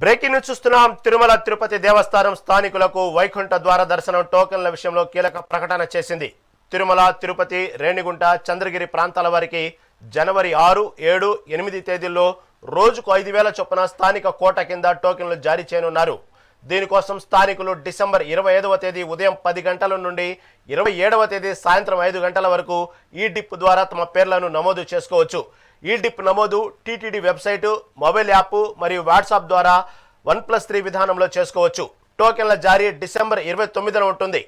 Breaking news చూస్తున్నాం. తిరుమల తిరుపతి దేవస్థానం స్థానికులకు వైకుంఠ ద్వార దర్శనం టోకెన్ల విషయంలో కీలక ప్రకటన చేసింది. తిరుమల తిరుపతి రేణిగుంట చంద్రగిరి ప్రాంతాల వారికి జనవరి ఆరు ఏడు ఎనిమిది తేదీల్లో రోజుకు ఐదు వేల చొప్పున స్థానిక కోట కింద టోకెన్లు జారీ చేయనున్నారు. దీనికోసం స్థానికులు డిసెంబర్ ఇరవై ఐదవ తేదీ ఉదయం పది గంటల నుండి ఇరవై ఏడవ తేదీ సాయంత్రం ఐదు గంటల వరకు ఈ డిప్ ద్వారా తమ పేర్లను నమోదు చేసుకోవచ్చు. ఈ డిప్ నమోదు టీటీడీ వెబ్సైటు మొబైల్ యాప్ మరియు వాట్సాప్ ద్వారా వన్ ప్లస్ త్రీ విధానంలో చేసుకోవచ్చు. టోకెన్ల జారీ డిసెంబర్ ఇరవై తొమ్మిదిన ఉంటుంది.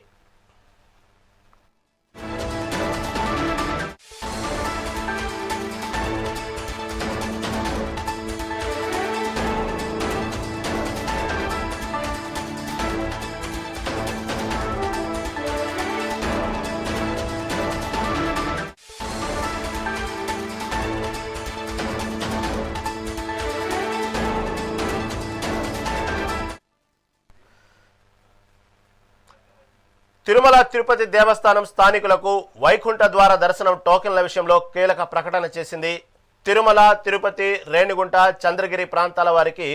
తిరుమల తిరుపతి దేవస్థానం స్థానికులకు వైకుంఠ ద్వార దర్శనం టోకెన్ల విషయంలో కీలక ప్రకటన చేసింది. తిరుమల తిరుపతి రేణిగుంట చంద్రగిరి ప్రాంతాల వారికి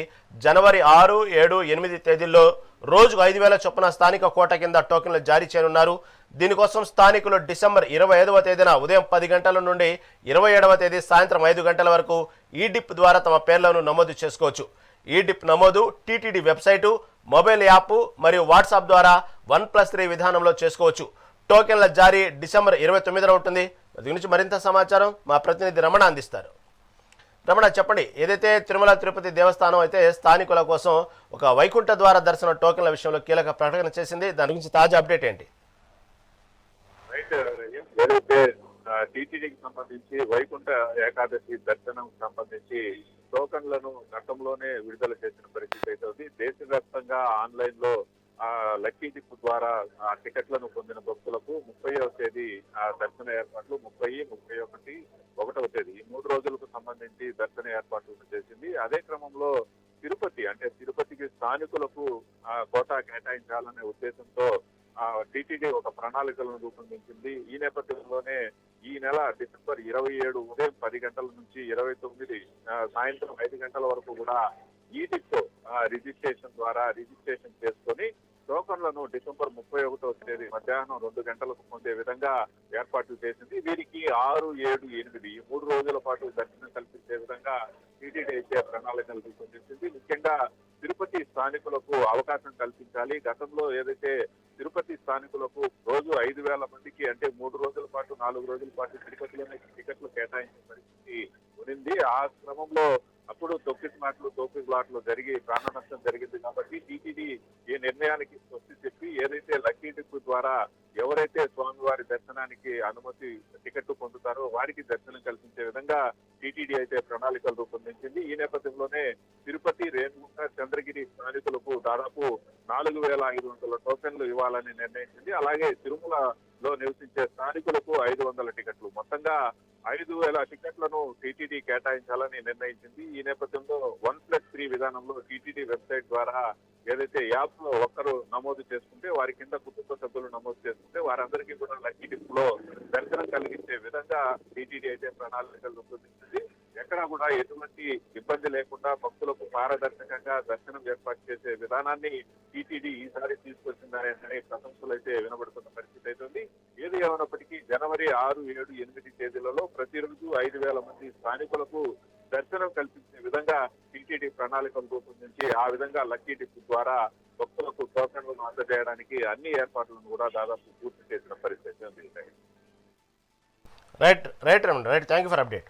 జనవరి ఆరు ఏడు ఎనిమిది తేదీల్లో రోజుకు ఐదు వేల చొప్పున స్థానిక కోట కింద టోకెన్లు జారీ చేయనున్నారు. దీనికోసం స్థానికులు డిసెంబర్ ఇరవై ఐదవ తేదీన ఉదయం పది గంటల నుండి ఇరవై ఏడవ తేదీ సాయంత్రం ఐదు గంటల వరకు ఈ డిప్ ద్వారా తమ పేర్లను నమోదు చేసుకోవచ్చు. ఈ డిప్ నమోదు టీటీడీ వెబ్సైటు మొబైల్ యాప్ మరియు వాట్సాప్ ద్వారా వన్ ప్లస్ త్రీ విధానంలో చేసుకోవచ్చు. టోకెన్ల జారీ డిసెంబర్ ఇరవై తొమ్మిదిన ఉంటుంది. దీని గురించి మరింత సమాచారం మా ప్రతినిధి రమణ అందిస్తారు. రమణ చెప్పండి ఏదైతే తిరుమల తిరుపతి దేవస్థానం అయితే స్థానికుల కోసం ఒక వైకుంఠ ద్వార దర్శన టోకెన్ల విషయంలో కీలక ప్రకటన చేసింది దాని గురించి తాజా అప్డేట్ ఏంటి? టీటీడీకి సంబంధించి వైకుంఠ ఏకాదశి దర్శనం సంబంధించి టోకన్లను గతంలోనే విడుదల చేసిన పరిస్థితి అయితే ఉంది దేశవ్యాప్తంగా ఆన్లైన్లో ఆ లక్కీ టిప్ ద్వారా ఆ టికెట్లను పొందిన భక్తులకు ముప్పైవ తేదీ ఆ దర్శన ఏర్పాట్లు ముప్పై ముప్పై ఒకటి ఒకటవ తేదీ ఈ మూడు రోజులకు సంబంధించి దర్శన ఏర్పాట్లు చేసింది. అదే క్రమంలో తిరుపతి అంటే తిరుపతికి స్థానికులకు ఆ కోటా కేటాయించాలనే ఉద్దేశంతో టీటీడీ ఒక ప్రణాళికలను రూపొందించింది. ఈ నేపథ్యంలోనే ఈ నెల డిసెంబర్ ఇరవై ఏడు ఉదయం పది గంటల నుంచి ఇరవై తొమ్మిది సాయంత్రం ఐదు గంటల వరకు కూడా ఈటితో రిజిస్ట్రేషన్ ద్వారా రిజిస్ట్రేషన్ చేసుకొని టోకన్లను డిసెంబర్ ముప్పై ఒకటో తేదీ మధ్యాహ్నం రెండు గంటలకు పొందే విధంగా ఏర్పాట్లు చేసింది. వీరికి ఆరు ఏడు ఎనిమిది ఈ మూడు రోజుల పాటు దర్శనం కల్పించే విధంగా టీటీడీ ప్రణాళికలు రూపొందించింది. ముఖ్యంగా తిరుపతి స్థానికులకు అవకాశం కల్పించాలి. గతంలో ఏదైతే తిరుపతి స్థానికులకు రోజు ఐదు వేల మందికి అంటే మూడు రోజుల పాటు నాలుగు రోజుల పాటు తిరుపతిలోనే టికెట్లు కేటాయించిన పరిస్థితి ఉంది ఆ క్రమంలో అప్పుడు తొక్కిసలాట్లు తోపిసలాట్లు జరిగి ప్రాణ నష్టం జరిగింది కాబట్టి టీటీడీ ఈ నిర్ణయానికి స్వస్తి చెప్పి ఏదైతే లక్కీ డిప్ ద్వారా ఎవరైతే స్వామివారి దర్శనానికి అనుమతి టికెట్ పొందుతారో వారికి దర్శనం కల్పించే విధంగా టీటీడీ అయితే ప్రణాళికలు రూపొందించింది. ఈ నేపథ్యంలోనే తిరుపతి రేణుగుంట చంద్రగిరి స్థానికులకు దాదాపు నాలుగు వేల ఐదు వందల టోకెన్లు ఇవ్వాలని నిర్ణయించింది. అలాగే తిరుమలలో నివసించే స్థానికులకు ఐదు వందల టికెట్లు. మొత్తంగా ఐదు వేల టికెట్లను టీటీడీ కేటాయించాలని నిర్ణయించింది. ఈ నేపథ్యంలో వన్ ప్లస్ త్రీ విధానంలో టీటీడీ వెబ్సైట్ ద్వారా ఏదైతే యాప్లో ఒక్కరు నమోదు చేసుకుంటే వారి కింద కుటుంబ సభ్యులు నమోదు చేసుకుంటే వారందరికీ కూడా లక్కీ కలిగించే విధంగా టీటీడీ అయితే ప్రణాళికలు రూపొందించింది. ఎక్కడా కూడా ఎటువంటి ఇబ్బంది లేకుండా భక్తులకు పారదర్శకంగా దర్శనం ఏర్పాటు చేసే విధానాన్ని టీటీడీ ఈసారి తీసుకొచ్చిందనే ప్రశంసలు అయితే వినబడుతున్న పరిస్థితి అయితే ఉంది. ఏది ఏమైనప్పటికీ జనవరి ఆరు ఏడు ఎనిమిది తేదీలలో ప్రతిరోజు ఐదు వేల మంది స్థానికులకు దర్శనం కల్పించే విధంగా టీటీడీ ప్రణాళికలు రూపొందించి ఆ విధంగా లక్కీ డిప్ ద్వారా భక్తులకు టోకన్లను అందజేయడానికి అన్ని ఏర్పాట్లను కూడా దాదాపు పూర్తి చేసిన పరిస్థితి. right right Ramana right thank you for update